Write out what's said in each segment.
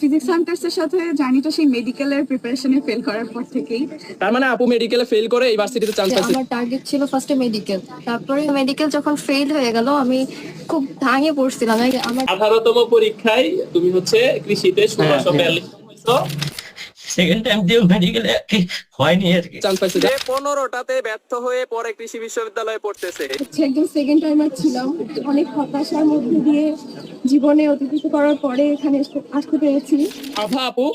Physics সায়েন্টিস্টের সাথে জার্নিটা সেই মেডিকেলের প্রিপারেশনে ফেল করার পর থেকেই। তার মানে আপু মেডিকেলে ফেল করে ইউনিভার্সিটিতে ভার্সিটিতে চান্স পাইছে। আমার টার্গেট ছিল ফার্স্টে মেডিকেল তারপরে মেডিকেল যখন ফেল হয়ে গেল আমি খুব ভাঙে পড়ছিলাম। আমার আঠারোতম পরীক্ষায় তুমি হচ্ছে কৃষিতে ষোলোশো বিয়াল্লিশ সেকেন্ড টাইম দিয়ে মেডিকেলে হয়নি আর কি। যে পনেরোটাতে ব্যর্থ হয়ে পরে কৃষি বিশ্ববিদ্যালয়ে পড়তেছে। হচ্ছে একদম সেকেন্ড টাইমার ছিলাম। অনেক হতাশার মধ্যে দিয়ে জীবনে অতিবাহিত করার পরে এখানে আসতে পেরেছি। আভা আপু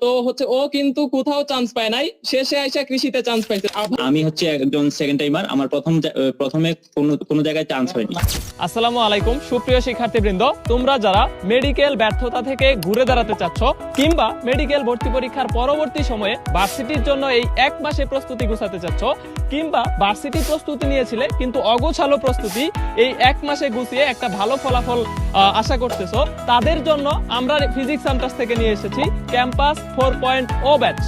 তো হচ্ছে ও কিন্তু কোথাও চান্স পায় নাই। শেষে আইসা কৃষিতে চান্স পাইছে। আমি হচ্ছে একজন সেকেন্ড টাইমার আমার প্রথম প্রথমে কোনো কোনো জায়গায় চান্স হয়নি। আসসালামু আলাইকুম সুপ্রিয় শিক্ষার্থীবৃন্দ তোমরা যারা মেডিকেল ব্যর্থতা থেকে ঘুরে দাঁড়াতে চাচ্ছ কিংবা মেডিকেল ভর্তি পরীক্ষার পরবর্তী সময়ে ভার্সিটির জন্য এই এক মাসে প্রস্তুতি গুছাতে চাচ্ছ কিংবা ভার্সিটি প্রস্তুতি নিয়েছিলে কিন্তু অগোছালো প্রস্তুতি এই এক মাসে গুছিয়ে একটা ভালো ফলাফল আহ, আশা করতেছো তাদের জন্য আমরা ফিজিক্স সেন্টার থেকে নিয়ে এসেছি campus four point O batch.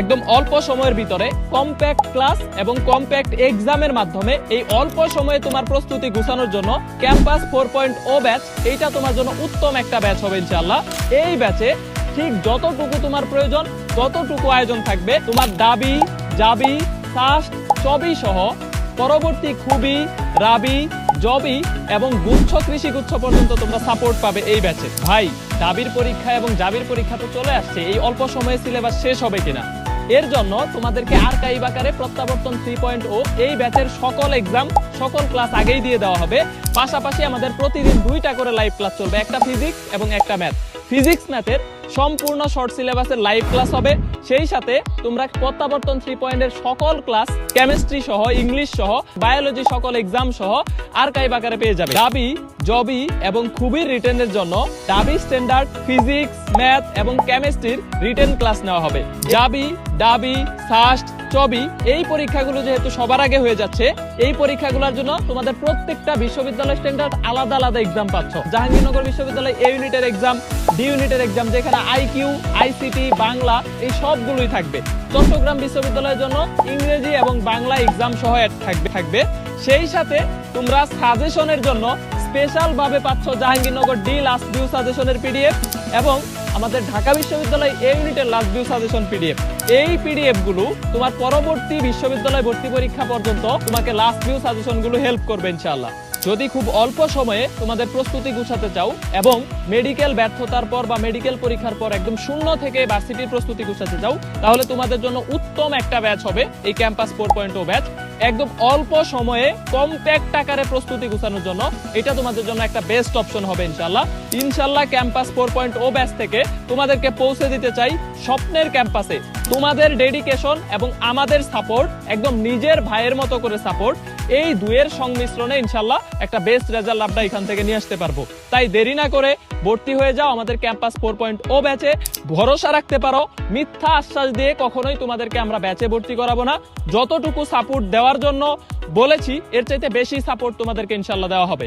একদম অল্প সময়ের ভিতরে কম্প্যাক্ট ক্লাস এবং কম্প্যাক্ট এক্সামের মাধ্যমে এই অল্প সময়ে তোমার প্রস্তুতি গুছানোর জন্য campus four point O batch, এইটা তোমার জন্য উত্তম একটা ব্যাচ হবে ইনশাল্লাহ এই ব্যাচে ঠিক যতটুকু তোমার প্রয়োজন, ততটুকু আয়োজন থাকবে। তোমার দাবি, জাবি, ফাস্ট চবি সহ। পরবর্তী খুবই, রাবি জবি এবং গুচ্ছ কৃষি গুচ্ছ পর্যন্ত তোমরা সাপোর্ট পাবে এই ব্যাচে ভাই, দাবির পরীক্ষা এবং জাবির পরীক্ষা তো চলে আসছে, এই অল্প সময়ে সিলেবাস শেষ হবে কিনা? এর জন্য তোমাদেরকে আর আর্কাইভ আকারে প্রত্যাবর্তন থ্রি পয়েন্ট ও এই ব্যাচের সকল এক্সাম সকল ক্লাস আগেই দিয়ে দেওয়া হবে। পাশাপাশি আমাদের প্রতিদিন দুইটা করে লাইভ ক্লাস চলবে, একটা ফিজিক্স এবং একটা ম্যাথ ফিজিক্স ম্যাথের সম্পূর্ণ শর্ট সিলেবাসের লাইভ ক্লাস হবে। সেই সাথে তোমরা প্রত্যাবর্তন থ্রি পয়েন্টের সকল ক্লাস কেমিস্ট্রি সহ ইংলিশ সহ বায়োলজি সকল এক্সাম সহ আর কাই আকারে পেয়ে যাবে। দাবি জবি এবং খুবই রিটেনের জন্য দাবি স্ট্যান্ডার্ড ফিজিক্স ম্যাথ এবং কেমিস্ট্রির রিটেন ক্লাস নেওয়া হবে। জাবি দাবি ফাস্ট চবি এই পরীক্ষাগুলো যেহেতু সবার আগে হয়ে যাচ্ছে, এই পরীক্ষাগুলোর জন্য তোমাদের প্রত্যেকটা বিশ্ববিদ্যালয় স্ট্যান্ডার্ড আলাদা আলাদা এক্সাম পাচ্ছ। জাহাঙ্গীরনগর বিশ্ববিদ্যালয় এ ইউনিটের এক্সাম ডি ইউনিটের এক্সাম যেখানে আইকিউ আইসিটি বাংলা, এই সবগুলোই থাকবে। চট্টগ্রাম বিশ্ববিদ্যালয়ের জন্য ইংরেজি এবং বাংলা এক্সাম সহ থাকবে থাকবে। সেই সাথে তোমরা সাজেশনের জন্য স্পেশাল ভাবে পাচ্ছ জাহাঙ্গীরনগর ডি লাস্ট ভিউ সাজেশনের পিডিএফ এবং আমাদের ঢাকা বিশ্ববিদ্যালয় এ ইউনিটের লাস্ট ভিউ সাজেশন পিডিএফ এই পিডিএফগুলো তোমার পরবর্তী বিশ্ববিদ্যালয় ভর্তি পরীক্ষা পর্যন্ত তোমাকে লাস্ট ভিউ সাজেশনগুলো হেল্প করবে ইনশাআল্লাহ। যদি খুব অল্প সময়ে তোমাদের প্রস্তুতি গুছাতে চাও এবং মেডিকেল ব্যর্থতার পর বা মেডিকেল পরীক্ষার পর একদম শূন্য থেকে ভার্সিটির প্রস্তুতি গুছাতে চাও, তাহলে তোমাদের জন্য উত্তম একটা ব্যাচ হবে এই ক্যাম্পাস ফোর পয়েন্ট ব্যাচ একদম অল্প সময়ে কম্প্যাক্ট আকারে প্রস্তুতি গুছানোর জন্য। এটা তোমাদের জন্য একটা বেস্ট অপশন হবে ইনশাল্লাহ ইনশাল্লাহ campus four point O batch থেকে তোমাদেরকে পৌঁছে দিতে চাই স্বপ্নের ক্যাম্পাসে তোমাদের ডেডিকেশন এবং আমাদের সাপোর্ট একদম নিজের ভাইয়ের মতো করে সাপোর্ট এই দুয়ের সংমিশ্রণে ইনশাল্লাহ একটা বেস্ট রেজাল্ট আমরা এখান থেকে নিয়ে আসতে পারব। তাই দেরি না করে ভর্তি হয়ে যাও আমাদের ক্যাম্পাস ফোর পয়েন্ট ও ব্যাচে ভরসা রাখতে পারো, মিথ্যা আশ্বাস দিয়ে কখনোই তোমাদেরকে আমরা ব্যাচে ভর্তি করাবো না। যতটুকু সাপোর্ট দেওয়ার জন্য বলেছি, এর চাইতে বেশি সাপোর্ট তোমাদেরকে ইনশাল্লাহ দেওয়া হবে।